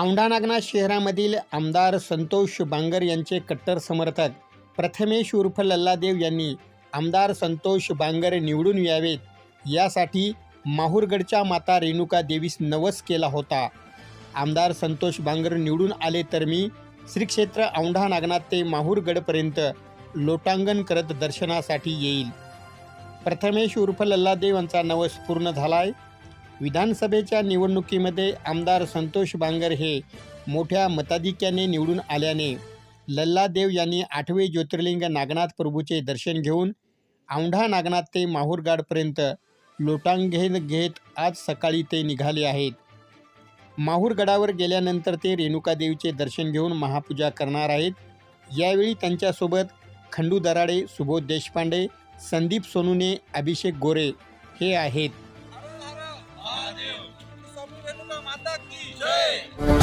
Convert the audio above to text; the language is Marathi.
औंढा नागनाथ शहरामधील आमदार संतोष बांगर यांचे कट्टर समर्थक प्रथमेश उर्फ लल्लादेव यांनी आमदार संतोष बांगर निवडून यावेत. यासाठी माहूरगडच्या माता रेणुका देवीस नवस केला होता. आमदार संतोष बांगर निवडून आले तर मी श्री क्षेत्र औंढा नागनाथ ते माहूरगडपर्यंत लोटांगण करत दर्शनासाठी येईल. प्रथमेश उर्फ लल्लादेव यांचा नवस पूर्ण झाला आहे विधानसभेच्या निवडणुकीमध्ये आमदार संतोष बांगर हे मोठ्या मताधिक्याने निवडून आल्याने लल्लादेव यांनी आठवे ज्योतिर्लिंग नागनाथ प्रभूचे दर्शन घेऊन औंढा नागनाथ ते माहूरगडपर्यंत लोटांगण घेत आज सकाळी ते निघाले आहेत. माहूरगडावर गेल्यानंतर ते रेणुकादेवीचे दर्शन घेऊन महापूजा करणार आहेत. यावेळी त्यांच्यासोबत खंडू दराडे सुबोध देशपांडे संदीप सोनुने अभिषेक गोरे हे आहेत. સૌનું માતા કી જય.